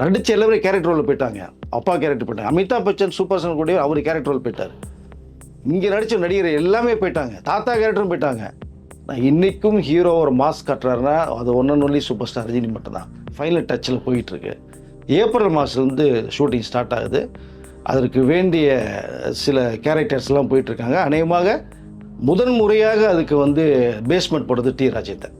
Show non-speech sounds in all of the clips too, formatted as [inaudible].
நடிச்ச எல்லாரும் character role போயிட்டாங்க. அப்பா கேரக்டர் போயிட்டாங்க. அமிதாப் பச்சன் சூப்பர் ஸ்டார் கூட அவர் கேரக்டர் ரோல் போயிட்டார். இங்கே நடித்த நடிகர் எல்லாமே போயிட்டாங்க. தாத்தா கேரக்டரும் போயிட்டாங்க. நான் இன்றைக்கும் ஹீரோ ஒரு மாஸ்க் கட்டுறாருன்னா அது ஒன்று ஒன்லி சூப்பர் ஸ்டார் ரஜினி மட்டும்தான். ஃபைனல் டச்சில் போயிட்டுருக்கு. ஏப்ரல் மாதத்துலேருந்து ஷூட்டிங் ஸ்டார்ட் ஆகுது. அதற்கு வேண்டிய சில கேரக்டர்ஸ்லாம் போயிட்டுருக்காங்க. அநேகமாக முதன் முறையாக அதுக்கு வந்து பேஸ்மெண்ட் போடுறது டி ராஜேந்தர்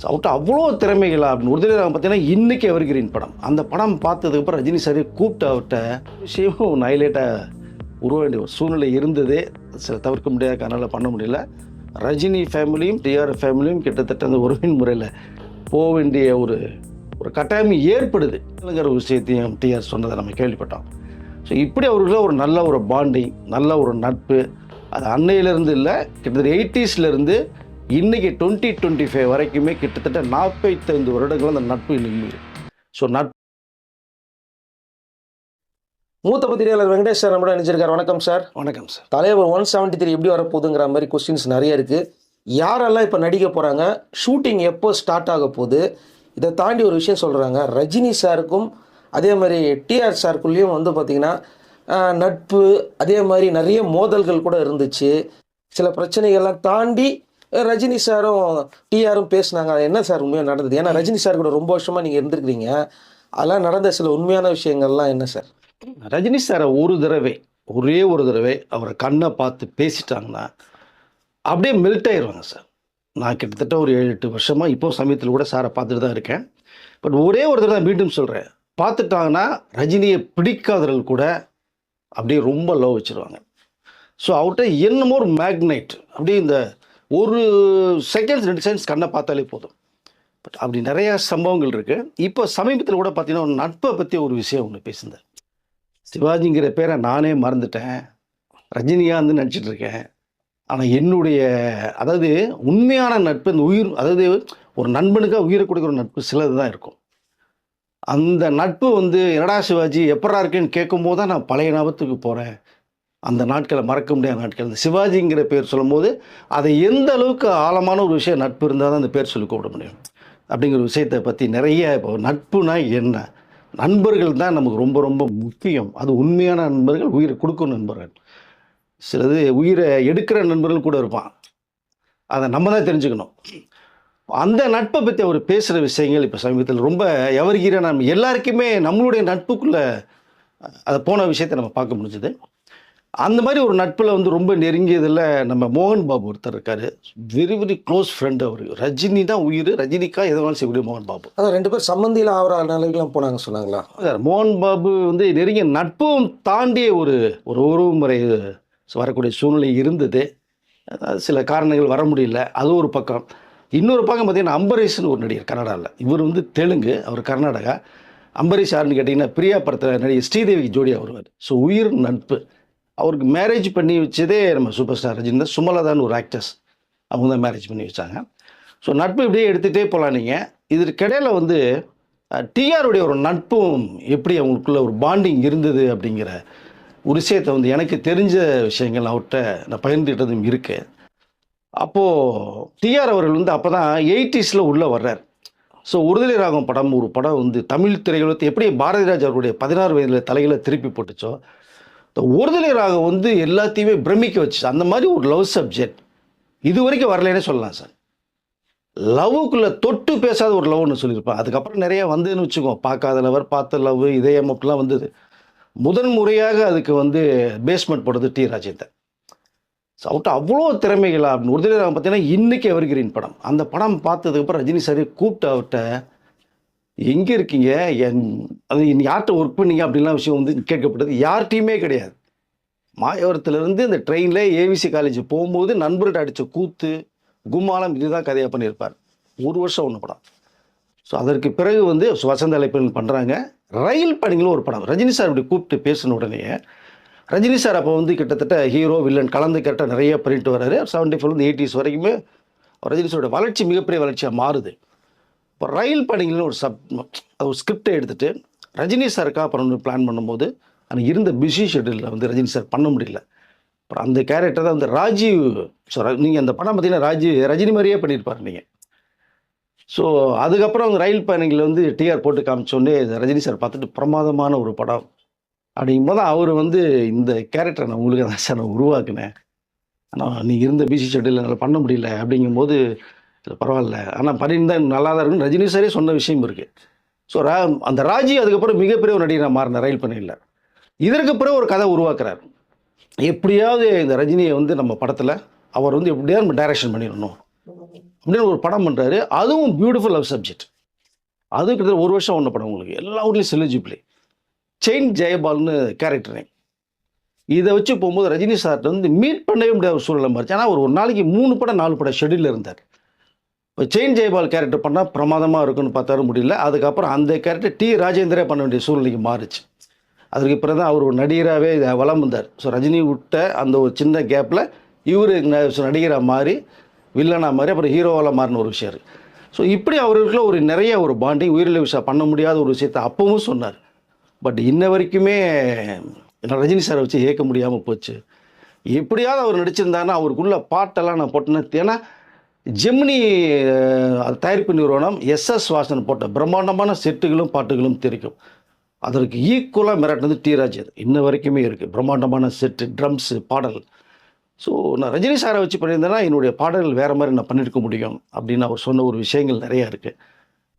ஸோ அவர்கிட்ட அவ்வளோ திறமைகளா அப்படின்னு. உறுதியாக பார்த்தீங்கன்னா இன்றைக்கி எவர் கிரீன் படம். அந்த படம் பார்த்ததுக்கப்புறம் ரஜினி சார் கூப்பிட்டு அவர்கிட்ட விஷயமும் ஹைலைட்டாக உருவ வேண்டிய ஒரு சூழ்நிலை இருந்ததே. சில தவிர்க்க முடியாத காரணால பண்ண முடியல. ரஜினி ஃபேமிலியும் டிஆர் ஃபேமிலியும் கிட்டத்தட்ட அந்த உறவின் முறையில் போக வேண்டிய ஒரு ஒரு கட்டாயம் ஏற்படுது. இல்லைங்கிற ஒரு விஷயத்தையும் டிஆர் சொன்னதை நம்ம கேள்விப்பட்டோம். ஸோ இப்படி அவர்கள ஒரு நல்ல ஒரு பாண்டிங் நல்ல ஒரு நட்பு. அது அன்னையிலேருந்து இல்லை கிட்டத்தட்ட எயிட்டிஸ்லேருந்து இன்றைக்கி டுவெண்ட்டி டுவெண்ட்டி ஃபைவ் வரைக்குமே கிட்டத்தட்ட நாற்பத்தைந்து வருடங்கள் அந்த நட்பு இன்னும் ஸோ நட்பு மூத்த பத்திரிகையாளர் வெங்கடேஷ் சார் நம்மளோட நினைச்சிருக்காரு வணக்கம் சார். வணக்கம் சார். தலைவர் ஒன் செவன்ட்டி த்ரீ எப்படி வரப்போகுதுங்கிற மாதிரி கொஸ்டின்ஸ் நிறைய இருக்குது யாரெல்லாம் இப்போ நடிக்க போகிறாங்க ஷூட்டிங் எப்போ ஸ்டார்ட் ஆக போகுது? இதை தாண்டி ஒரு விஷயம் சொல்கிறாங்க ரஜினி சாருக்கும் அதே மாதிரி டிஆர் சாருக்குள்ளேயும் வந்து பார்த்திங்கன்னா நட்பு அதே மாதிரி நிறைய மோதல்கள் கூட இருந்துச்சு. சில பிரச்சனைகள்லாம் தாண்டி ரஜினி சாரும் டிஆரும் பேசுனாங்க. அது என்ன சார் உண்மையாக நடந்தது? ஏன்னா ரஜினி சார் கூட ரொம்ப வருஷமாக நீங்கள் இருந்திருக்கிறீங்க. அதெல்லாம் நடந்த சில உண்மையான விஷயங்கள்லாம் என்ன சார்? ரஜினி சாரை ஒரு தடவை ஒரே ஒரு தடவை அவரை கண்ணை பார்த்து பேசிட்டாங்கன்னா அப்படியே மெல்ட் ஆயிடுவாங்க சார். நான் கிட்டத்தட்ட ஒரு ஏழு எட்டு வருஷமாக இப்போ சமயத்தில் கூட சாரை பார்த்துட்டு தான் இருக்கேன். பட் ஒரே ஒரு தடவை மீண்டும் சொல்கிறேன் பார்த்துட்டாங்கன்னா ரஜினியை பிடிக்காதவர்கள் கூட அப்படியே ரொம்ப லவ் வச்சுருவாங்க. ஸோ அவர்கிட்ட என்னமோ ஒரு மேக்னைட் அப்படியே இந்த ஒரு செகண்ட்ஸ் ரெண்டு செகண்ட்ஸ் கண்ணை பார்த்தாலே போதும். பட் அப்படி நிறையா சம்பவங்கள் இருக்குது இப்போ சமீபத்தில் கூட பார்த்தீங்கன்னா ஒரு நட்பை பற்றி ஒரு விஷயம் ஒன்று பேசியிருந்தேன். சிவாஜிங்கிற பேரை நானே மறந்துட்டேன். ரஜினிகாந்த் நினச்சிட்டு இருக்கேன். ஆனால் என்னுடைய அதாவது உண்மையான நட்பு இந்த உயிர் அதாவது ஒரு நண்பனுக்காக உயிரை கொடுக்குற நட்பு சிலது தான் இருக்கும். அந்த நட்பு வந்து என்னடா சிவாஜி எப்படா இருக்குன்னு கேட்கும்போது தான் நான் பழைய ஞாபகத்துக்கு போகிறேன் அந்த நாட்களை மறக்க முடியாத நாட்கள். இந்த சிவாஜிங்கிற பேர் சொல்லும்போது அதை எந்த அளவுக்கு ஆழமான ஒரு விஷயம் நட்பு இருந்தால் தான் அந்த பேர் சொல்லி கூப்பிட முடியும். அப்படிங்கிற விஷயத்தை பற்றி நிறைய இப்போ நட்புனா என்ன? நண்பர்கள் தான் நமக்கு ரொம்ப ரொம்ப முக்கியம். அது உண்மையான நண்பர்கள் உயிரை கொடுக்கும் நண்பர்கள். சிலது உயிரை எடுக்கிற நண்பர்கள் கூட இருப்பான். அதை நம்ம தான் தெரிஞ்சுக்கணும். அந்த நட்பை பற்றி அவர் பேசுகிற விஷயங்கள் இப்போ சமீபத்தில் ரொம்ப எவர்கீர நம்ம எல்லாருக்குமே நம்மளுடைய நட்புக்குள்ளே அதை போன விஷயத்தை நம்ம பார்க்க முடிஞ்சுது. அந்த மாதிரி ஒரு நட்பில் வந்து ரொம்ப நெருங்கியதில் நம்ம மோகன் பாபு ஒருத்தர் இருக்கார். வெரி வெரி க்ளோஸ் ஃப்ரெண்ட் அவர். ரஜினி தான் உயிர். ரஜினிக்கா எதனாலும் செய்யக்கூடிய மோகன் பாபு. அதான் ரெண்டு பேர் சம்மந்தியில் ஆகிற நிலைக்கெல்லாம் போனாங்க சொன்னாங்களா? மோகன் பாபு வந்து நெருங்கிய நட்பும் தாண்டிய ஒரு ஒரு உறவு முறை வரக்கூடிய சூழ்நிலை இருந்தது. அதாவது சில காரணங்கள் வர முடியல. அது ஒரு பக்கம். இன்னொரு பக்கம் பார்த்தீங்கன்னா அம்பரீஷ்னு ஒரு நடிகர் கன்னடாவில் இவர் வந்து தெலுங்கு அவர் கர்நாடகா. அம்பரீஷ் யாருன்னு கேட்டிங்கன்னா பிரியா படத்தில் நடிகர் ஸ்ரீதேவிக்கு ஜோடியாக வருவார் ஸோ உயிர் நட்பு. அவருக்கு மேரேஜ் பண்ணி வச்சதே நம்ம சூப்பர் ஸ்டார் ரஜினி தான். சுமலதான்னு ஒரு ஆக்டர்ஸ் அவங்க தான் மேரேஜ் பண்ணி வச்சாங்க. ஸோ நட்பு இப்படியே எடுத்துகிட்டே போகலாம் நீங்கள் இதற்கிடையில் வந்து டிஆருடைய ஒரு நட்பும் எப்படி அவங்களுக்குள்ள ஒரு பாண்டிங் இருந்தது அப்படிங்கிற ஒரு விஷயத்தை வந்து எனக்கு தெரிஞ்ச விஷயங்கள் அவர்கிட்ட நான் பகிர்ந்துக்கிட்டதும் இருக்கு. அப்போது டிஆர் அவர்கள் வந்து அப்போ தான் எயிட்டிஸில் உள்ளே வர்றார். ஸோ உறுதலை ராகம் படம் ஒரு படம் வந்து தமிழ் திரையுலகத்தை எப்படி பாரதிராஜ் அவருடைய பதினாறு வயதில் தலைகளை திருப்பி போட்டுச்சோ ஒருதலை ராகம் வந்து எல்லாத்தையுமே பிரமிக்க வச்சு அந்த மாதிரி ஒரு லவ் சப்ஜெக்ட் இது வரைக்கும் வரலைன்னே சொல்லலாம் சார் லவ்வுக்குள்ளே தொட்டு பேசாத ஒரு லவ்னு சொல்லியிருப்பேன். அதுக்கப்புறம் நிறைய வந்துன்னு வச்சுக்கோ. பார்க்காத லவர் பார்த்த லவ் இதயம் அப்படிலாம் வந்தது. முதன் முறையாக அதுக்கு வந்து பேஸ்மெண்ட் போடுறது டி. ராஜேந்தர் ஸோ அவர்கிட்ட அவ்வளோ திறமைகளா அப்படின்னு. ஒரு ராகம் பார்த்தீங்கன்னா இன்றைக்கி எவர்கிரீன் படம். அந்த படம் பார்த்ததுக்கப்புறம் ரஜினி சார் கூப்பிட்டு அவர்கிட்ட எங்கே இருக்கீங்க? என் அது யார்கிட்ட ஒர்க் பண்ணீங்க? அப்படின்லாம் விஷயம் வந்து கேட்கப்பட்டது யார்கிட்டையுமே கிடையாது. மாயவரத்துலேருந்து இந்த ட்ரெயினில் ஏவிசி காலேஜ் போகும்போது நண்பர்கிட்ட அடித்த கூத்து கும்மாலம் இதுதான் கதையாக பண்ணியிருப்பார். ஒரு வருஷம் ஒன்று படம். ஸோ அதற்கு பிறகு வந்து வசந்த அழைப்பில் பண்ணுறாங்க ரயில் பணிகளும் ஒரு படம். ரஜினி சார் இப்படி கூப்பிட்டு பேசின உடனே ரஜினி சார் அப்போ வந்து கிட்டத்தட்ட ஹீரோ வில்லன் கலந்து கரெக்டாக நிறைய பண்ணிட்டு வர்றாரு செவன்டி ஃபைவ்லேருந்து எயிட்டிஸ் வரைக்குமே ரஜினி சாரோட வளர்ச்சி மிகப்பெரிய வளர்ச்சியாக மாறுது. இப்போ ரயில் பணிகள்னு ஒரு சப் ஒரு ஸ்கிரிப்டை எடுத்துகிட்டு ரஜினி சாருக்காக அப்புறம் பிளான் பண்ணும்போது அன்றைக்கி இருந்த பிஸி ஷெட்யூலில் வந்து ரஜினி சார் பண்ண முடியல. அப்புறம் அந்த கேரக்டர் தான் வந்து ராஜீவ் ஸோ நீங்கள் அந்த படம் பார்த்தீங்கன்னா ராஜீவ் ரஜினி மாதிரியே பண்ணியிருப்பார் நீங்கள் ஸோ அதுக்கப்புறம் அவங்க ரயில் பயணிகள் வந்து டிஆர் போட்டு காமிச்சோடனே ரஜினி சார் பார்த்துட்டு பிரமாதமான ஒரு படம் அப்படிங்கும்போது அவர் வந்து இந்த கேரக்டரை நான் உங்களுக்கு தான் சார் நான் உருவாக்குனேன். ஆனால் நீ இருந்த பிசி ஷெட்யூல் என்னால் பண்ண முடியல அப்படிங்கும்போது இது பரவாயில்ல. ஆனால் பண்ணியிருந்தா நல்லா தான் இருக்குன்னு ரஜினி சாரே சொன்ன விஷயம் இருக்குது ஸோ ரா அந்த ராஜி அதுக்கப்புறம் மிகப்பெரிய ஒரு நடிகராக மாறின ரயில் பண்ணியில் இதற்கு பிறகு ஒரு கதை உருவாக்குறார். எப்படியாவது இந்த ரஜினியை வந்து நம்ம படத்தில் அவர் வந்து எப்படியாவது நம்ம டைரக்ஷன் பண்ணிடணும் அப்படின்னு ஒரு படம் பண்ணுறாரு அதுவும் பியூட்டிஃபுல் லவ் சப்ஜெக்ட் அது கிட்டத்தட்ட ஒரு வருஷம் ஒன்று படம் உங்களுக்கு. எல்லா ஊர்லேயும் செலிஜிபிளி செயின் ஜெயபால்னு கேரக்டர் நேம் இதை வச்சு போகும்போது ரஜினி சார்ட்ட வந்து மீட் பண்ணவே முடியாத ஒரு சூழ்நிலை மாறிச்சு. ஆனால் ஒரு நாளைக்கு மூணு படம் நாலு படம் ஷெடியூலில் இருந்தார். இப்போ செயின் ஜெயபால் கேரக்டர் பண்ணால் பிரமாதமாக இருக்குன்னு பார்த்தாலும் முடியல. அதுக்கப்புறம் அந்த கேரக்டர் டி ராஜேந்திரே பண்ண வேண்டிய சூழ்நிலைக்கு மாறுச்சு. அதுக்கு பிறகு தான் அவர் ஒரு நடிகராகவே வளம் வந்தார். ஸோ ரஜினி விட்ட அந்த ஒரு சின்ன கேப்பில் இவர் நடிகராக மாறி வில்லனாக மாறி அப்புறம் ஹீரோவால் மாறின ஒரு விஷயம் இருக்குது ஸோ இப்படி அவர்களுக்குள்ள ஒரு நிறைய ஒரு பாண்டிங் உயிரிழ விஷயம் பண்ண முடியாத ஒரு விஷயத்தை அப்பவும் சொன்னார். பட் இன்ன வரைக்குமே ரஜினி சாரை வச்சு ஏற்க முடியாமல் போச்சு. எப்படியாவது அவர் நடிச்சிருந்தாருன்னா அவருக்குள்ள பாட்டெல்லாம் நான் போட்டேன்னு ஏன்னா ஜெமினி அது தயாரிப்பு நிறுவனம் எஸ்எஸ் வாசன் போட்ட பிரம்மாண்டமான செட்டுகளும் பாட்டுகளும் தெரிக்கும். அதற்கு ஈக்குவலாக மிரட்டினது டி ராஜ் அது. இன்ன வரைக்குமே இருக்குது பிரம்மாண்டமான செட்டு ட்ரம்ஸு பாடல். ஸோ நான் ரஜினி சாரை வச்சு பண்ணியிருந்தேன்னா என்னுடைய பாடல்கள் வேறு மாதிரி நான் பண்ணியிருக்க முடியும் அப்படின்னு அவர் சொன்ன ஒரு விஷயங்கள் நிறையா இருக்குது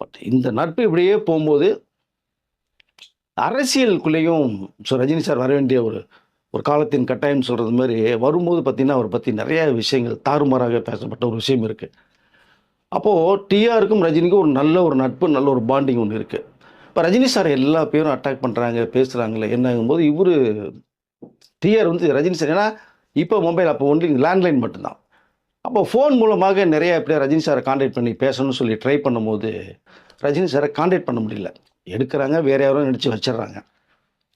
பட் இந்த நட்பு இப்படியே போகும்போது அரசியலுக்குள்ளேயும் ஸோ ரஜினி சார் வர வேண்டிய ஒரு ஒரு காலத்தின் கட்டாயம் சொல்கிறது மாதிரி வரும்போது பார்த்திங்கன்னா அவரை பற்றி நிறைய விஷயங்கள் தாறுமாறாக பேசப்பட்ட ஒரு விஷயம் இருக்குது அப்போது டிஆருக்கும் ரஜினிக்கும் ஒரு நல்ல ஒரு நட்பு நல்ல ஒரு பாண்டிங் ஒன்று இருக்குது இப்போ ரஜினி சார் எல்லா பேரும் அட்டாக் பண்ணுறாங்க பேசுகிறாங்களே என்னங்கும்போது இவர் டிஆர் வந்து ரஜினி சார் ஏன்னா இப்போ மொபைல் அப்போ ஒன்லி லேண்ட்லைன் மட்டும்தான். அப்போ ஃபோன் மூலமாக நிறைய எப்படியா ரஜினி சாரை காண்டாக்ட் பண்ணி பேசணும்னு சொல்லி ட்ரை பண்ணும்போது ரஜினி சாரை காண்டாக்ட் பண்ண முடியல. எடுக்கிறாங்க வேற யாரும் நடித்து வச்சிடுறாங்க.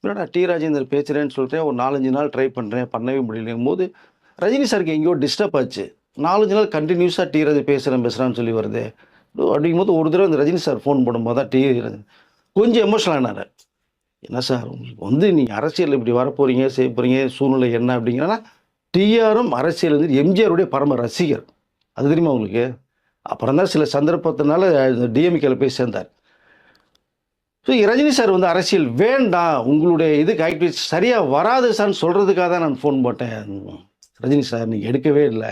என்னடா டி ராஜேந்தர் பேசுகிறேன்னு சொல்லிட்டேன் ஒரு நாலஞ்சு நாள் ட்ரை பண்ணுறேன் பண்ணவே முடியலங்கும் போது ரஜினி சாருக்கு எங்கேயோ டிஸ்டர்ப் ஆச்சு. நாலஞ்சு நாள் கண்டினியூஸாக டி ராஜு பேசுகிறேன் பேசுகிறான்னு சொல்லி வருது. அப்படிங்கும்போது ஒரு தடவை இந்த ரஜினி சார் ஃபோன் பண்ணும்போது தான் டி கொஞ்சம் எமோஷனல் ஆனார். என்ன சார் உங்களுக்கு வந்து நீங்கள் அரசியல் இப்படி வரப்போகிறீங்க செய்ய போகிறீங்க சூழ்நிலை என்ன? அப்படிங்கிறனா டிஆரும் அரசியல் வந்து எம்ஜிஆருடைய பரம ரசிகர். அது தெரியுமா உங்களுக்கு? அப்புறம் தான் சில சந்தர்ப்பத்தினால டிஎம்கேல போய் சேர்ந்தார். ஸோ ரஜினி சார் வந்து அரசியல் வேண்டாம் உங்களுடைய இதுக்கு ஆக்டிவிட்டி சரியாக வராது சார்னு சொல்கிறதுக்காக தான் நான் ஃபோன் போட்டேன். ரஜினி சார் நீங்கள் எடுக்கவே இல்லை.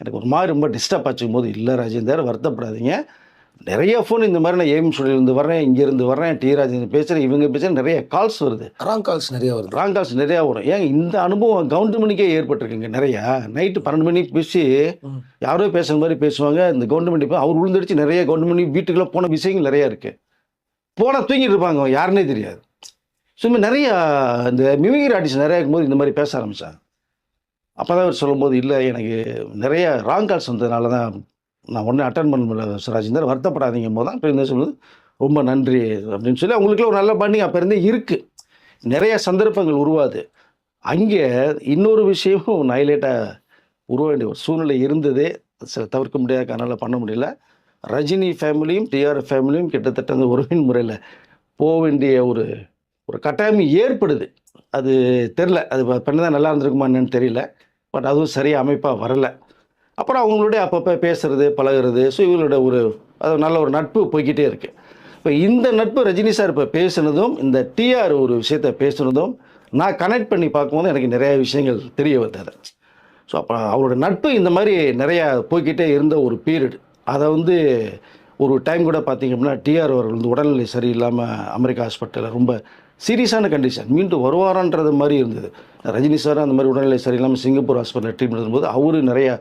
எனக்கு ஒரு மாதிரி ரொம்ப டிஸ்டர்ப் ஆச்சுக்கும் போது இல்லை ராஜேந்தர் வருத்தப்படாதீங்க. நிறைய ஃபோன் இந்த மாதிரி நான் ஏஎம் ஸ்டுடியோலேருந்து வரேன் இங்கேருந்து வரேன் டி ராஜேந்தர் பேசுகிறேன் இவங்க பேசுகிறேன் நிறைய கால்ஸ் வருது. ராங் கால்ஸ் நிறைய வருது. ராங் கால்ஸ் நிறையா வரும். ஏன் இந்த அனுபவம் கவுண்டமணிக்கே ஏற்பட்டிருக்குங்க நிறையா. நைட்டு பன்னெண்டு மணிக்கு பேசி. யாரோ பேசுகிற மாதிரி பேசுவாங்க. இந்த கவுண்டமணி அவர் உளுந்தடிச்சு நிறைய கவுண்டமணி வீட்டுக்குள்ள போன விஷயங்கள் நிறையா இருக்குது போனால் தூங்கிட்டு இருப்பாங்க யாருன்னே தெரியாது. சும்மா நிறையா நிறைய இந்த மிமிகிரி ஆர்டிஸ்ட் நிறையா இருக்கும்போது இந்த மாதிரி பேச ஆரம்பித்தாங்க அப்போ தான் அவர் சொல்லும்போது இல்லை எனக்கு நிறைய ராங் கால்ஸ் வந்ததுனால தான் நான் உடனே அட்டன் பண்ண முடியல சுராஜிந்தர் ராஜேந்தர் வருத்தப்படாதீங்க போது தான் இப்போ இந்த சொல்லுது ரொம்ப நன்றி அப்படின்னு சொல்லி அவங்களுக்குள்ள ஒரு நல்ல பாண்டிங் அப்போ இருந்தே இருக்குது நிறைய சந்தர்ப்பங்கள் உருவாது. அங்கே இன்னொரு விஷயமும் ஹைலைட்டாக உருவ வேண்டிய ஒரு சூழ்நிலை இருந்ததே. சில தவிர்க்க முடியாத அதனால் பண்ண முடியல. ரஜினி ஃபேமிலியும் டிஆர் ஃபேமிலியும் கிட்டத்தட்ட அந்த உறவின் முறையில் போக வேண்டிய ஒரு ஒரு கட்டாயம் ஏற்படுது. அது தெரில அது பண்ணதான் நல்லா இருந்திருக்குமா என்னன்னு தெரியல. பட் அதுவும் சரியாக அமைப்பாக வரலை. அப்புறம் அவங்களுடைய அப்பப்போ பேசுகிறது பழகுறது ஸோ இவங்களோட ஒரு அது நல்ல ஒரு நட்பு போய்கிட்டே இருக்குது இப்போ இந்த நட்பு ரஜினி சார் இப்போ பேசுனதும் இந்த டிஆர் ஒரு விஷயத்த பேசுனதும் நான் கனெக்ட் பண்ணி பார்க்கும்போது எனக்கு நிறைய விஷயங்கள் தெரிய வந்தது. ஸோ அப்போ அவரோட நட்பு இந்த மாதிரி நிறையா போய்கிட்டே இருந்த ஒரு பீரியடு அதை வந்து ஒரு டைம் கூட பார்த்தீங்க அப்படின்னா டிஆர் அவர்கள் வந்து உடல்நிலை சரியில்லாமல் அமெரிக்கா ஹாஸ்பிட்டலில் ரொம்ப சீரியஸான கண்டிஷன் மீண்டும் வருவாரான்றது மாதிரி இருந்தது. ரஜினி சார் அந்த மாதிரி உடல்நிலை சரியில்லாமல் சிங்கப்பூர் ஹாஸ்பிட்டலில் ட்ரீட்மெண்ட் இருக்கும்போது அவரு நிறையா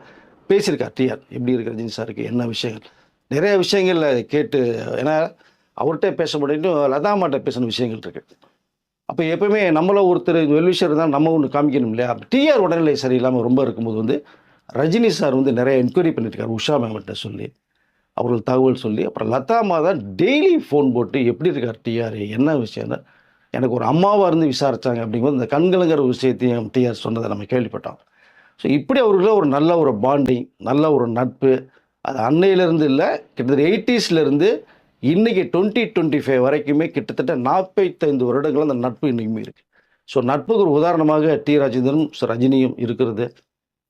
பேசியிருக்கார் டிஆர் எப்படி இருக்கு ரஜினி சாருக்கு என்ன விஷயங்கள்? நிறைய விஷயங்கள்ல கேட்டு ஏன்னா அவர்கிட்ட பேச முடியும் லதா மாட்ட பேசின விஷயங்கள் இருக்கு. அப்போ எப்பவுமே நம்மள ஒருத்தர் வெல்விஷர் தான் நம்ம ஒன்று காமிக்கணும் இல்லையா? டிஆர் உடல்நிலை சரியில்லாமல் ரொம்ப இருக்கும்போது வந்து ரஜினி சார் வந்து நிறைய என்கொயரி பண்ணிட்டுருக்காரு உஷா மேம்கிட்ட சொல்லி. அவர்கள் தகவல் சொல்லி அப்புறம் லதா மாதா டெய்லி ஃபோன் போட்டு எப்படி இருக்கார் டிஆர் என்ன விஷயம்னு எனக்கு ஒரு அம்மாவாக இருந்து விசாரித்தாங்க அப்படிங்கும்போது இந்த கண்கலங்கிற விஷயத்தையும் டிஆர் சொன்னதை நம்ம கேள்விப்பட்டோம். ஸோ இப்படி அவர்கள ஒரு நல்ல ஒரு பாண்டிங் நல்ல ஒரு நட்பு. அது அன்னையிலேருந்து இல்லை கிட்டத்தட்ட எயிட்டிஸ்லேருந்து இன்றைக்கி டுவெண்ட்டி டுவெண்ட்டி ஃபைவ் வரைக்குமே கிட்டத்தட்ட நாற்பத்தைந்து வருடங்கள் அந்த நட்பு இன்றைக்குமே இருக்குது ஸோ நட்புக்கு ஒரு உதாரணமாக டி ராஜேந்திரனும் ரஜினியும் இருக்கிறது.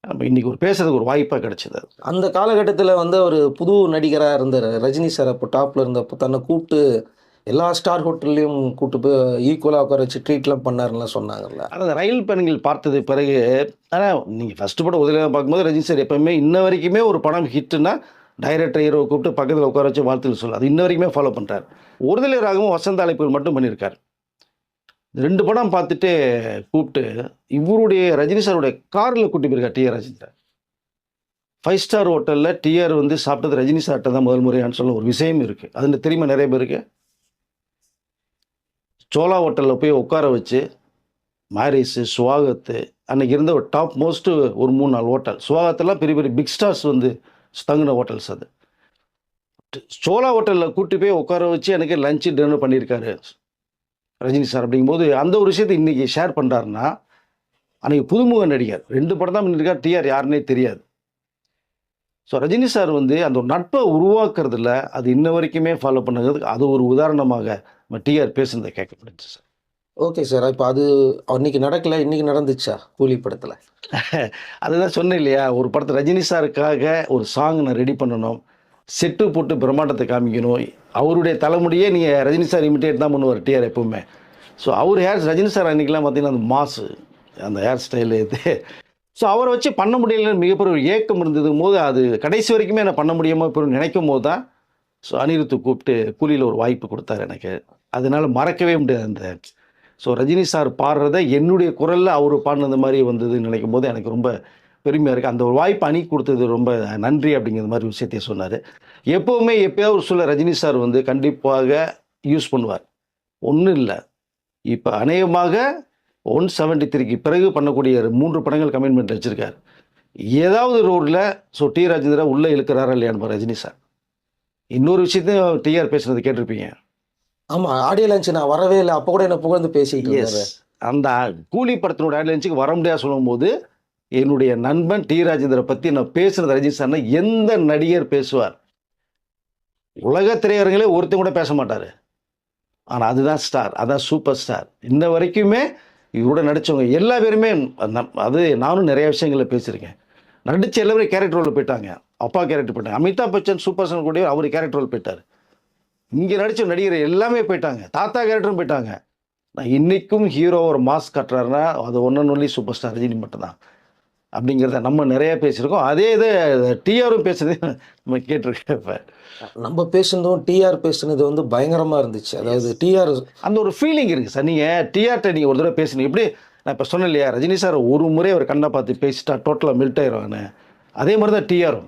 நம்ம இன்னைக்கு ஒரு பேசுறதுக்கு ஒரு வாய்ப்பாக கிடைச்சது. அந்த காலகட்டத்தில் வந்து ஒரு புது நடிகராக இருந்தார் ரஜினி சார் அப்போ டாப்பில் இருந்தப்போ தன்னை கூப்பிட்டு எல்லா ஸ்டார் ஹோட்டல்லையும் கூப்பிட்டு போய் ஈக்குவலாக உட்கார வச்சு ட்ரீட்லாம் பண்ணாருலாம் சொன்னாங்கல்ல. ஆனால் ரயில் பயணிகள் பார்த்தது பிறகு ஆனால் நீங்கள் ஃபஸ்ட்டு படம் உதவி பார்க்கும்போது ரஜினி சார் எப்பவுமே இன்ன வரைக்குமே ஒரு படம் ஹிட்டுனா டைரக்டர் ஹீரோ கூப்பிட்டு பக்கத்தில் உட்கார வச்சு வாழ்த்துக்கள் சொல்ல அது இன்ன வரைக்குமே ஃபாலோ பண்ணுறாரு ஒருதலை ராகவும் வசந்த அழைப்புகள் மட்டும் பண்ணியிருக்காரு. ரெண்டு படம் பார்த்துட்டு கூப்பிட்டு இவருடைய ரஜினி சாருடைய காரில் கூட்டி போயிருக்கார் டிஆர் ராஜேந்திரா ஃபைவ் ஸ்டார் ஹோட்டலில் டிஆர் வந்து சாப்பிட்டது ரஜினி சார்கிட்ட தான் முதல் முறையான்னு சொல்ல ஒரு விஷயம் இருக்குது அதில் தெரியுமா நிறைய பேருக்கு சோலா ஹோட்டலில் போய் உட்கார வச்சு மாரிஸு சுவாகத்து அன்றைக்கி இருந்த ஒரு டாப் மோஸ்ட்டு ஒரு மூணு நாலு ஹோட்டல் சுவாகத்தெல்லாம் பெரிய பெரிய பிக் ஸ்டார்ஸ் வந்து தங்கின ஹோட்டல்ஸ் அது. சோலா ஹோட்டலில் கூட்டி போய் உட்கார வச்சு எனக்கு லஞ்சு டின்னர் பண்ணியிருக்காரு. ரஜினி சார் அப்படிங்கும்போது அந்த ஒரு விஷயத்தை இன்றைக்கி ஷேர் பண்ணுறாருன்னா அன்றைக்கி புதுமுக நடிகர். ரெண்டு படம் தான் பண்ணியிருக்கார் டிஆர் யாருன்னே தெரியாது. ஸோ ரஜினி சார் வந்து அந்த நட்பை உருவாக்குறதுல அது இன்ன வரைக்குமே ஃபாலோ பண்ணுறதுக்கு அது ஒரு உதாரணமாக நம்ம டிஆர் பேசுனதை கேட்க முடிஞ்சு சார் ஓகே சார் இப்போ அது அன்னைக்கு நடக்கல இன்னைக்கு நடந்துச்சா? கூலி படத்தில். [laughs] அதுதான் சொன்னேன் இல்லையா? ஒரு படத்தை ரஜினி சாருக்காக ஒரு சாங் நான் ரெடி பண்ணணும். செட்டு போட்டு பிரம்மாண்டத்தை காமிக்கணும். அவருடைய தலைமுடியே நீங்கள் ரஜினி சார் இமிட்டேட் தான் பண்ணுவார் டிஆர் எப்பவுமே. ஸோ அவர் ஹேர் ரஜினி சார் அன்றைக்கெலாம் பார்த்தீங்கன்னா அந்த மாசு அந்த ஹேர் ஸ்டைலு இது. ஸோ அவரை வச்சு பண்ண முடியலன்னு மிகப்பெரிய ஒரு ஏக்கம் இருந்தது. போது அது கடைசி வரைக்குமே என்ன பண்ண முடியாமல் இப்போ நினைக்கும் போது தான் ஸோ அனிருத்து கூப்பிட்டு கூலியில் ஒரு வாய்ப்பு கொடுத்தாரு எனக்கு. அதனால் மறக்கவே முடியாது அந்த. ஸோ ரஜினி சார் பாடுறத என்னுடைய குரலில் அவர் பாடினது மாதிரி வந்ததுன்னு நினைக்கும் போது எனக்கு ரொம்ப பெருமையாக இருக்குது அந்த ஒரு வாய்ப்பு அணி கொடுத்தது ரொம்ப நன்றி அப்படிங்கிற மாதிரி விஷயத்தையும் சொன்னார். எப்போவுமே எப்பயாவது ஒரு சொல்ல ரஜினி சார் வந்து கண்டிப்பாக யூஸ் பண்ணுவார். ஒன்றும் இல்லை. இப்போ அநேகமாக ஒன் செவன்ட்டி த்ரீக்கு பிறகு பண்ணக்கூடிய மூன்று படங்கள் கமிட்மெண்ட் வச்சுருக்கார். ஏதாவது ரோடில் ஸோ டி ராஜேந்திரா உள்ளே இழுக்கிறாரா இல்லையான்னு ரஜினி சார். இன்னொரு விஷயத்தையும் டிஆர் பேசுனது கேட்டிருப்பீங்க. ஆமாம் ஆடியோ லஞ்ச் நான் வரவே இல்லை. அப்போ கூட என்ன புகழ்ந்து இருந்தாரு. அந்த கூலி படத்தினோட ஆடியன்ஸுக்கு வர முடியாது சொல்லும்போது என்னுடைய நண்பன் டி ராஜேந்திர பற்றி நான் பேசுனது ரஜினி சார்னா எந்த நடிகர் பேசுவார்? உலக திரையரங்களே ஒருத்தன் கூட பேச மாட்டார். ஆனால் அதுதான் ஸ்டார் அதான் சூப்பர் ஸ்டார் இன்ன வரைக்குமே இவரோட நடித்தவங்க எல்லா பேருமே அது நானும் நிறைய விஷயங்களில் பேசியிருக்கேன். நடித்து எல்லாருமே கேரக்டர் ரோலில் போயிட்டாங்க. அப்பா கேரக்டர் போயிட்டாங்க. அமிதாப் பச்சன் சூப்பர் ஸ்டார் கூட அவர் கேரக்டர் ரோல் போயிட்டார். இங்கே நடித்த நடிகர் எல்லாமே போயிட்டாங்க. தாத்தா கேரக்டரும் போயிட்டாங்க. நான் இன்றைக்கும் ஹீரோ ஒரு மாஸ்க் கட்டுறாருன்னா அது ஒன்று ஒன்லி சூப்பர் ஸ்டார் ரஜினி மட்டும்தான். அப்படிங்கிறத நம்ம நிறைய பேசியிருக்கோம். அதே இது டிஆரும் பேசுனது நம்ம கேட்டிருக்கேன் இப்போ. நம்ம பேசுனதும் டிஆர் பேசுனது வந்து பயங்கரமாக இருந்துச்சு. அதாவது டிஆர் அந்த ஒரு ஃபீலிங் இருக்குது சார். நீங்கள் டிஆர்ட்ட நீங்கள் ஒரு தடவை பேசுனீங்க. எப்படி நான் இப்போ சொன்னேன் இல்லையா ரஜினி சார் ஒரு முறை அவர் கண்ணை பார்த்து பேசிட்டா டோட்டலாக மெல்ட் ஆயிடுவாங்கன்னு அதே மாதிரி தான் டிஆரும்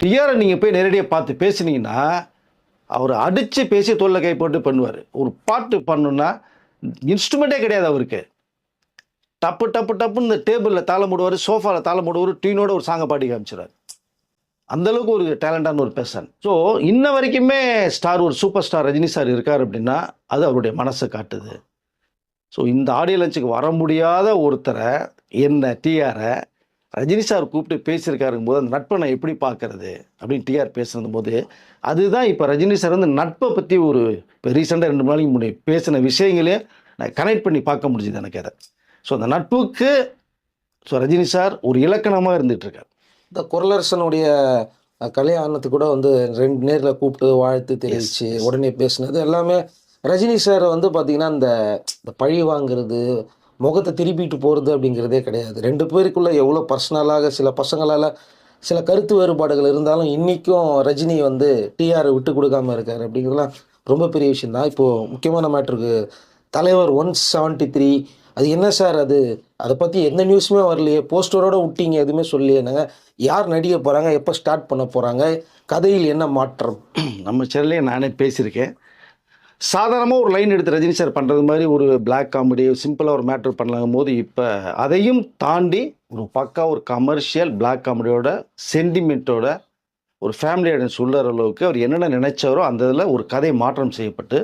டிஆரை நீங்கள் போய் நேரடியாக பார்த்து பேசுனீங்கன்னா அவர் அடித்து பேசி தோல்ல கை போட்டு பண்ணுவார். ஒரு பாட்டு பண்ணணுன்னா இன்ஸ்ட்ருமெண்ட்டே கிடையாது அவருக்கு. டப்பு டப்பு டப்புன்னு இந்த டேபிளில் தாளம் போடுவார் சோஃபாவில் தாளம் போடுவார் டீனோட ஒரு சாங்கை பாடி காமிச்சிடார் அந்தளவுக்கு ஒரு டேலண்டான ஒரு பெர்சன் ஸோ இன்ன வரைக்குமே ஸ்டார் ஒரு சூப்பர் ஸ்டார் ரஜினி சார் இருக்கார் அப்படின்னா அது அவருடைய மனசை காட்டுது. ஸோ இந்த ஆடியோ லஞ்சுக்கு வர முடியாத ஒருத்தரை என்ன டிஆரை ரஜினி சார் கூப்பிட்டு பேசியிருக்காருங்கும் போது அந்த நட்பை நான் எப்படி பார்க்கறது அப்படின்னு டிஆர் பேசுனது போது அதுதான் இப்போ ரஜினி சார் வந்து நட்பை பற்றி ஒரு இப்போ ரீசெண்டாக ரெண்டு நாளைக்கு முன்னாடி பேசின விஷயங்களே நான் கனெக்ட் பண்ணி பார்க்க முடிஞ்சுது எனக்கு அதை. ஸோ அந்த நட்புக்கு ஸோ ரஜினி சார் ஒரு இலக்கணமாக இருந்துட்டு இருக்கார் இந்த குரலரசனுடைய கல்யாணத்துக்கு கூட வந்து ரெண்டு நேரில் கூப்பிட்டு வாழ்த்து தெரிவிச்சு. உடனே பேசுனது எல்லாமே ரஜினி சார் வந்து பார்த்தீங்கன்னா இந்த பழி வாங்குறது முகத்தை திருப்பிட்டு போகிறது அப்படிங்கிறதே கிடையாது. ரெண்டு பேருக்குள்ள எவ்வளோ பர்சனலாக சில பசங்களால் சில கருத்து வேறுபாடுகள் இருந்தாலும் இன்றைக்கும் ரஜினி வந்து டிஆர் விட்டு கொடுக்காம இருக்கார் அப்படிங்கிறதுலாம் ரொம்ப பெரிய விஷயம் தான் இப்போது முக்கியமான மேட்ருக்கு தலைவர் ஒன் செவன்ட்டி த்ரீ அது என்ன சார் அது? அதை பற்றி எந்த நியூஸுமே வரலையே. போஸ்டரோடு விட்டீங்க எதுவுமே சொல்லியேனாங்க யார் நடிக்க போகிறாங்க எப்போ ஸ்டார்ட் பண்ண போகிறாங்க கதையில் என்ன மாற்றம்? நம்ம சேனல்லே நானே பேசியிருக்கேன். சாதாரணமாக ஒரு லைன் எடுத்து ரஜினி சார் பண்ணுறது மாதிரி ஒரு பிளாக் காமெடி சிம்பிளாக ஒரு மேட்ரு பண்ணலாங்கும் போது இப்போ அதையும் தாண்டி ஒரு பக்கா ஒரு கமர்ஷியல் பிளாக் காமெடியோட சென்டிமெண்ட்டோட ஒரு ஃபேமிலி ஆடியன்ஸ் உள்ளற அளவுக்கு அவர் என்னென்ன நினைச்சாரோ அந்த இதில் ஒரு கதை மாற்றம் செய்யப்பட்டு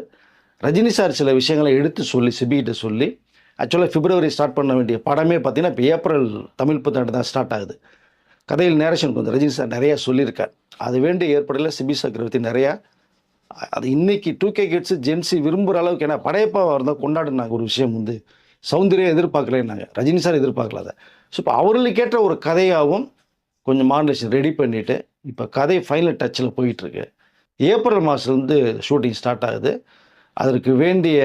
ரஜினி சார் சில விஷயங்களை எடுத்து சொல்லி சிபிகிட்ட சொல்லி ஆக்சுவலாக பிப்ரவரி ஸ்டார்ட் பண்ண வேண்டிய படமே பார்த்தீங்கன்னா இப்போ ஏப்ரல் தமிழ் புத்தாண்டு தான் ஸ்டார்ட் ஆகுது. கதையில் நேரேஷன் கொஞ்சம் ரஜினி சார் நிறையா சொல்லியிருக்கார். அது வேண்டிய ஏற்படையில் சிபி சக்கரவர்த்தி நிறையா அது இன்னைக்கு டூ கே கிட்ஸு ஜென்சி விரும்புகிற அளவுக்கு ஏன்னா படையப்பாவாக இருந்தால் கொண்டாடினாங்க ஒரு விஷயம் வந்து சௌந்தர்யம் எதிர்பார்க்கலன்னாங்க. ரஜினி சார் எதிர்பார்க்கல அதை. ஸோ இப்போ அவர்களுக்கேற்ற ஒரு கதையாகவும் கொஞ்சம் மாடலேஷன் ரெடி பண்ணிவிட்டு இப்போ கதை ஃபைனல் டச்சில் போயிட்டுருக்கு ஏப்ரல் மாதத்துலேருந்து ஷூட்டிங் ஸ்டார்ட் ஆகுது. அதற்கு வேண்டிய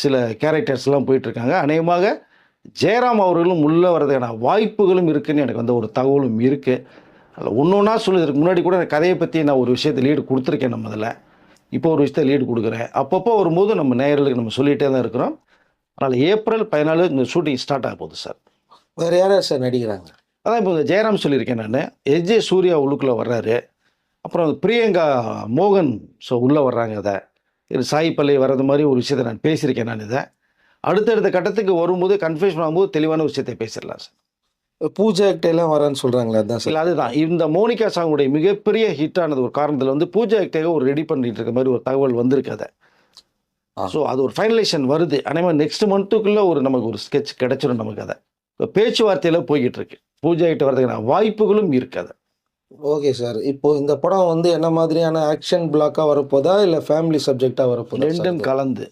சில கேரக்டர்ஸ்லாம் போயிட்டுருக்காங்க. அநேகமாக ஜெயராம் அவர்களும் உள்ளே வர்றதுக்கான வாய்ப்புகளும் இருக்குன்னு எனக்கு வந்து ஒரு தகவலும் இருக்குது அதில் ஒன்று ஒன்றா சொல்லுறதுக்கு முன்னாடி கூட எனக்கு கதையை பற்றி நான் ஒரு விஷயத்தை லீடு கொடுத்துருக்கேன் நம்ம அதில் இப்போ ஒரு விஷயத்தை லீடு கொடுக்குறேன். அப்பப்போ வரும்போது நம்ம நேயர்களுக்கு நம்ம சொல்லிகிட்டே தான் இருக்கிறோம். அதனால் ஏப்ரல் பதினாலு இந்த ஷூட்டிங் ஸ்டார்ட் ஆக போகுது சார் வேற யார் சார் நடிக்கிறாங்க அதான் இப்போ ஜெயராம் சொல்லியிருக்கேன் நான். எஸ்ஜே சூர்யா உள்ளுக்குள்ளே வர்றாரு. அப்புறம் பிரியங்கா மோகன் ஸோ உள்ளே வர்றாங்க அதை. சாய் பள்ளி வர்றது மாதிரி ஒரு விஷயத்தை நான் பேசியிருக்கேன் நான் இதை. அடுத்தடுத்த கட்டத்துக்கு வரும்போது கன்ஃபியூஷன் ஆகும்போது தெளிவான விஷயத்தை பேசிடலாம் சார். பூஜா எல்லாம் வரான்னு சொல்றாங்களே அதான் சார். அதுதான். இந்த மோனிகா சாங்குடைய மிகப்பெரிய ஹிட் ஆனது ஒரு காரணத்தில் வந்து பூஜா ஆக்டேக ஒரு ரெடி பண்ணிட்டு இருக்க மாதிரி ஒரு தகவல் வந்திருக்கு அதை. ஸோ அது ஒரு ஃபைனலைசேஷன் வருது. அதேமாதிரி நெக்ஸ்ட் மந்த்துக்குள்ளே ஒரு நமக்கு ஒரு ஸ்கெட்ச் கிடைச்சிடும் நமக்கு அதை. இப்போ பேச்சுவார்த்தையில் போய்கிட்டு இருக்கு. பூஜா கிட்ட வரதுக்கான வாய்ப்புகளும் இருக்காது ஓகே சார். இப்போ இந்த படம் வந்து என்ன மாதிரியான ஆக்ஷன் பிளாக்காக வரப்போதா? இல்லை ஃபேமிலி சப்ஜெக்டாக வரப்போதா ரெண்டும் கலந்து.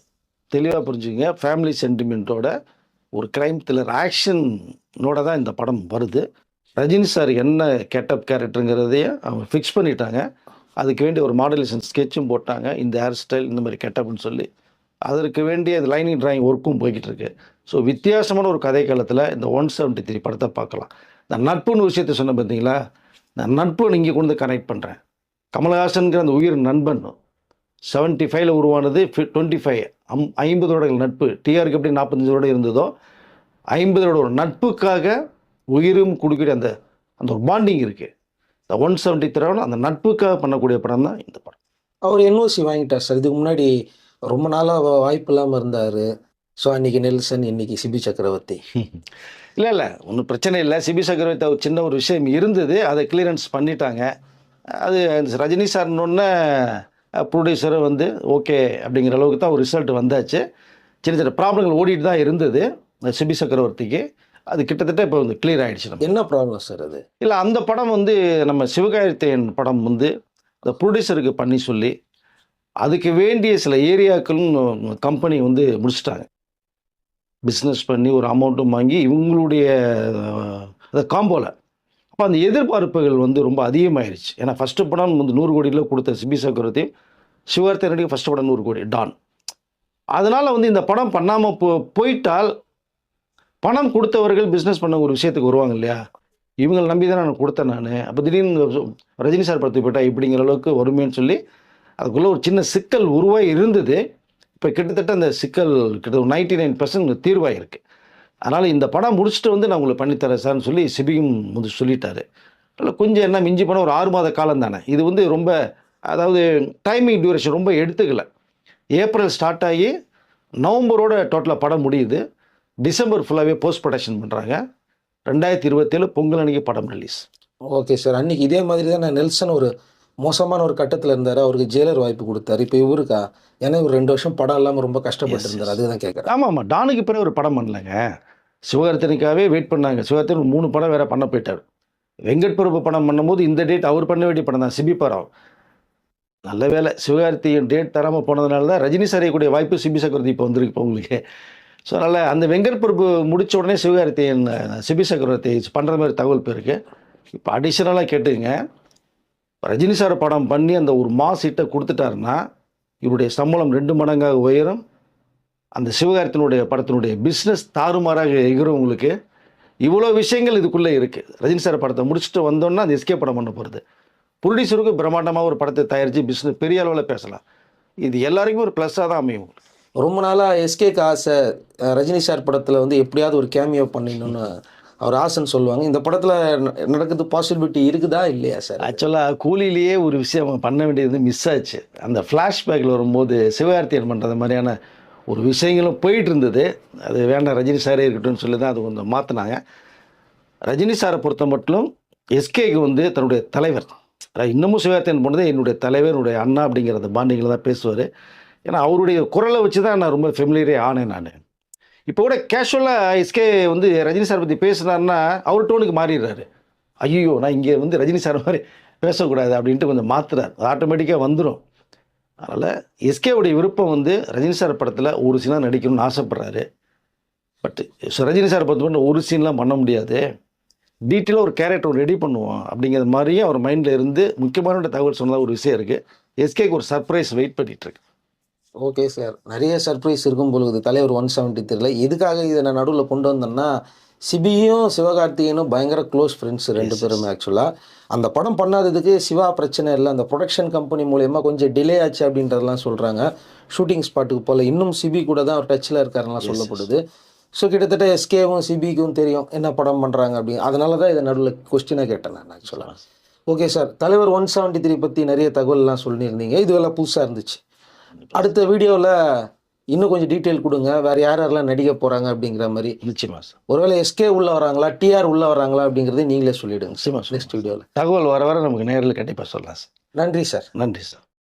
தெளிவாக புரிஞ்சுங்க ஃபேமிலி சென்டிமெண்ட்டோட ஒரு கிரைம் த்ரில்லர் ஆக்ஷனோட தான் இந்த படம் வருது. ரஜினி சார் என்ன கெட்டப் கேரக்டருங்கிறதையும் அவங்க ஃபிக்ஸ் பண்ணிட்டாங்க. அதுக்கு வேண்டிய ஒரு மாடலேஷன் ஸ்கெட்சும் போட்டாங்க. இந்த ஹேர் ஸ்டைல் இந்த மாதிரி கெட்டப்னு சொல்லி. அதற்கு வேண்டிய லைனிங் டிராயிங் ஒர்க்கும் போய்கிட்டு இருக்கு. ஸோ வித்தியாசமான ஒரு கதை காலத்தில் இந்த ஒன் செவன்ட்டி த்ரீ படத்தை பார்க்கலாம். இந்த நட்புன்னு விஷயத்த சொன்ன பார்த்தீங்களா நான் நட்பு நீங்கள் கொண்டு கனெக்ட் பண்ணுறேன் கமலஹாசன்கிற அந்த உயிர் நண்பன். செவன்ட்டி ஃபைவ்ல உருவானது டுவெண்ட்டி ஃபைவ் அம் ஐம்பது வருடங்கள் நட்பு. டிஆருக்கு எப்படி நாற்பத்தஞ்சு வருடம் இருந்ததோ ஐம்பது ஒரு நட்புக்காக உயிரும் கொடுக்கிற அந்த அந்த ஒரு பாண்டிங் இருக்குது இந்த ஒன் செவன்ட்டி த்ரீ அந்த நட்புக்காக பண்ணக்கூடிய படம் தான் இந்த படம். அவர் என்ஓசி வாங்கிட்டார் சார். இதுக்கு முன்னாடி ரொம்ப நாளாக வா- வாய்ப்பு இல்லாமல் இருந்தார். ஸோ அன்னைக்கு நெல்சன் இன்னைக்கு சிபி சக்கரவர்த்தி. [laughs] இல்லை இல்லை ஒன்றும் பிரச்சனை இல்லை. சிபி சக்கரவர்த்தி ஒரு சின்ன ஒரு விஷயம் இருந்தது. அதை கிளியரன்ஸ் பண்ணிட்டாங்க. அது ரஜினி சார்னொன்னே ப்ரொடியூசரும் வந்து ஓகே அப்படிங்கிற அளவுக்கு தான் ஒரு ரிசல்ட் வந்தாச்சு. சின்ன சின்ன ப்ராப்ளங்கள் ஓடிட்டு தான் இருந்தது சிபி சக்கரவர்த்திக்கு. அது கிட்டத்தட்ட இப்போ வந்து கிளியர் ஆகிடுச்சு நம்ம என்ன ப்ராப்ளம் சார் அது? இல்லை அந்த படம் வந்து நம்ம சிவகார்த்தியன் படம் வந்து இந்த ப்ரொடியூசருக்கு பண்ணி சொல்லி அதுக்கு வேண்டிய சில ஏரியாக்களும் கம்பெனி வந்து முடிச்சிட்டாங்க. பிஸ்னஸ் பண்ணி ஒரு அமௌண்ட்டும் வாங்கி இவங்களுடைய அந்த காம்போவில் அப்போ அந்த எதிர்பார்ப்புகள் வந்து ரொம்ப அதிகமாயிருச்சு. ஏன்னா ஃபஸ்ட்டு படம் வந்து நூறு கோடியில் கொடுத்த சிபி சக்கரவர்த்தி சிவகார்த்தியன் நடிகை ஃபஸ்ட்டு படம் நூறு கோடி டான் அதனால் வந்து இந்த படம் பண்ணாமல் போ போயிட்டால் பணம் கொடுத்தவர்கள் பிஸ்னஸ் பண்ண ஒரு விஷயத்துக்கு வருவாங்க இல்லையா? இவங்களை நம்பி தான் நான் கொடுத்தேன் நான். அப்போ திடீர்னு ரஜினி சார் படத்துக்கு போயிட்டா இப்படிங்கிற அளவுக்கு வருமேன்னு சொல்லி அதுக்குள்ளே ஒரு சின்ன சிக்கல் உருவாக இருந்தது. இப்போ கிட்டத்தட்ட அந்த சிக்கல் கிட்டத்தட்ட நைன்டி நைன் பர்சன்ட் தீர்வாயிருக்கு. அதனால் இந்த படம் முடிச்சுட்டு வந்து நான் உங்களுக்கு பண்ணித்தரேன் சார்னு சொல்லி சிபியும் வந்து சொல்லிட்டாரு. இல்லை கொஞ்சம் என்ன மிஞ்சி போனால் ஒரு ஆறு மாத காலம் தானே. இது வந்து ரொம்ப அதாவது டைமிங் டியூரேஷன் ரொம்ப எடுத்துக்கல. ஏப்ரல் ஸ்டார்ட் ஆகி நவம்பரோட டோட்டலாக படம் முடியுது. டிசம்பர் ஃபுல்லாகவே போஸ்ட் ப்ரொடக்ஷன் பண்ணுறாங்க ரெண்டாயிரத்தி இருபத்தேழு பொங்கல் அன்னைக்கு படம் ரிலீஸ் ஓகே சார் அன்னைக்கு இதே மாதிரி தான் நெல்சன் ஒரு மோசமான ஒரு கட்டத்தில் இருந்தார். அவருக்கு ஜெயிலர் வாய்ப்பு கொடுத்தாரு. இப்போ இவருக்கா ஏன்னா இவர் ரெண்டு வருஷம் படம் இல்லாமல் ரொம்ப கஷ்டப்பட்டு இருந்தார். அதுதான் கேட்குறேன் ஆமாம் ஆமாம் டானுக்கு பிறகு ஒரு படம் பண்ணலங்க. சிவகார்த்தினிக்காவே வெயிட் பண்ணாங்க. சிவகார்த்தின் ஒரு மூணு படம் வேற பண்ண போயிட்டார். வெங்கட் பிரபு படம் பண்ணும்போது இந்த டேட் அவர் பண்ண வேண்டிய படம் தான். சிபி படம். நல்ல வேலை. சிவகார்த்தியின் டேட் தராமல் போனதுனால தான் ரஜினி சாரியக்கூடிய வாய்ப்பு சிபி சக்கரவர்த்தி இப்போ வந்திருக்கு இப்போ உங்களுக்கு. ஸோ அதனால் அந்த வெங்கட் பிரபு முடிச்ச உடனே சிவகார்த்தியின் சிபி சக்கரவர்த்தி பண்ணுற மாதிரி தகவல் போயிருக்கு. இப்போ அடிஷ்னலாக கேட்டுங்க ரஜினி சார் படம் பண்ணி அந்த ஒரு மாஸ் ஹிட்டை கொடுத்துட்டாருன்னா இவருடைய சம்பளம் ரெண்டு மடங்காக உயரும். அந்த சிவகாரத்தினுடைய படத்தினுடைய பிஸ்னஸ் தாறுமாறாக எகிறவங்களுக்கு இவ்வளோ விஷயங்கள் இதுக்குள்ளே இருக்குது ரஜினி சார் படத்தை முடிச்சுட்டு வந்தோன்னா அந்த எஸ்கே படம் பண்ண போகிறது புரொடியூசருக்கு பிரம்மாண்டமாக ஒரு படத்தை தயாரித்து பிஸ்னஸ் பெரிய அளவில் பேசலாம். இது எல்லாருக்குமே ஒரு ப்ளஸ்ஸாக தான் அமையும். ரொம்ப நாளாக எஸ்கேக்கு ஆசை ரஜினி சார் படத்தில் வந்து எப்படியாவது ஒரு கேமியோ பண்ணிடணும்னு அவர் ஆசன் சொல்லுவாங்க. இந்த படத்தில் நடக்கிறது பாசிபிலிட்டி இருக்குதா இல்லையா சார் ஆக்சுவலாக கூலியிலேயே ஒரு விஷயம் பண்ண வேண்டியது மிஸ் ஆச்சு. அந்த ஃப்ளாஷ்பேக்கில் வரும்போது சிவகார்த்தியன் பண்ணுறது மாதிரியான ஒரு விஷயங்களும் போயிட்டு இருந்தது அது வேண்டாம் ரஜினி சாரே இருக்கட்டும்னு சொல்லி தான் அது கொஞ்சம் மாற்றினாங்க ரஜினி சாரை பொறுத்த மட்டும் எஸ்கேக்கு வந்து தன்னுடைய தலைவர். இன்னமும் சிவகார்த்தியன் போனது என்னுடைய தலைவர் என்னுடைய அண்ணா அப்படிங்கிற அந்த பாண்டிங்கில் தான் பேசுவார். ஏன்னா அவருடைய குரலை வச்சு தான் நான் ரொம்ப ஃபெமிலியரே ஆனேன் நான். இப்போ கூட கேஷுவலாக எஸ்கே வந்து ரஜினி சார் பற்றி பேசினாருன்னா அவர் டோனுக்கு மாறிடுறாரு. ஐயோ நான் இங்கே வந்து ரஜினி சார் மாதிரி பேசக்கூடாது அப்படின்ட்டு கொஞ்சம் மாற்றுறார் அது ஆட்டோமேட்டிக்காக வந்துடும் அதனால் எஸ்கேவுடைய விருப்பம் வந்து ரஜினி சார் படத்தில் ஒரு சீனாக நடிக்கணும்னு ஆசைப்பட்றாரு. பட் ரஜினி சார் பொறுத்த மட்டும் ஒரு சீன்லாம் பண்ண முடியாது. டீட்டெயிலாக ஒரு கேரக்டர் ரெடி பண்ணுவோம் அப்படிங்கிற மாதிரியும் அவர் மைண்டில் இருந்து முக்கியமான தகவல் சொன்னதாக ஒரு விஷயம் இருக்குது எஸ்கேக்கு ஒரு சர்ப்ரைஸ் வெயிட் பண்ணிகிட்ருக்கு ஓகே சார் நிறைய சர்ப்ரைஸ் இருக்கும் பொழுது தலைவர் ஒன் செவன்ட்டி த்ரீல எதுக்காக இதை நான் நடுவில் கொண்டு வந்தேன்னா சிபியும் சிவகார்த்திகேயனும் பயங்கர க்ளோஸ் ஃப்ரெண்ட்ஸ் ரெண்டு பேருமே ஆக்சுவலாக அந்த படம் பண்ணாததுக்கு சிவா பிரச்சனை இல்லை. அந்த ப்ரொடக்ஷன் கம்பெனி மூலயமா கொஞ்சம் டிலே ஆச்சு அப்படின்றதெல்லாம் சொல்கிறாங்க ஷூட்டிங் ஸ்பாட்டுக்கு போல. இன்னும் சிபி கூட தான் அவர் டச்சில் இருக்காருலாம் சொல்லப்படுது. ஸோ கிட்டத்தட்ட எஸ்கேவும் சிபிக்கும் தெரியும் என்ன படம் பண்ணுறாங்க அப்படின்னு. அதனால தான் இதை நடுவில் கொஸ்டினாக கேட்டேன் நான் ஆக்சுவலாக ஓகே சார் தலைவர் ஒன் செவன்ட்டி த்ரீ பற்றி நிறைய தகவல்லாம் சொல்லியிருந்தீங்க. இதுவெல்லாம் புதுசாக இருந்துச்சு. அடுத்த வீடியோவில் இன்னும் கொஞ்சம் டீட்டெயில் கொடுங்க. வேறு யார் யாரெல்லாம் நடிக்க போகிறாங்க அப்படிங்கிற மாதிரி. நிச்சயமா சார் ஒருவேளை எஸ்கே உள்ள வராங்களா டிஆர் உள்ள வராங்களா அப்படிங்கிறத நீங்களே சொல்லிவிடுங்க நிச்சயமா. நெக்ஸ்ட் வீடியோவில் தகவல் வர வர நமக்கு நேரில் கண்டிப்பாக சொல்லலாம் சார் நன்றி சார் நன்றி சார்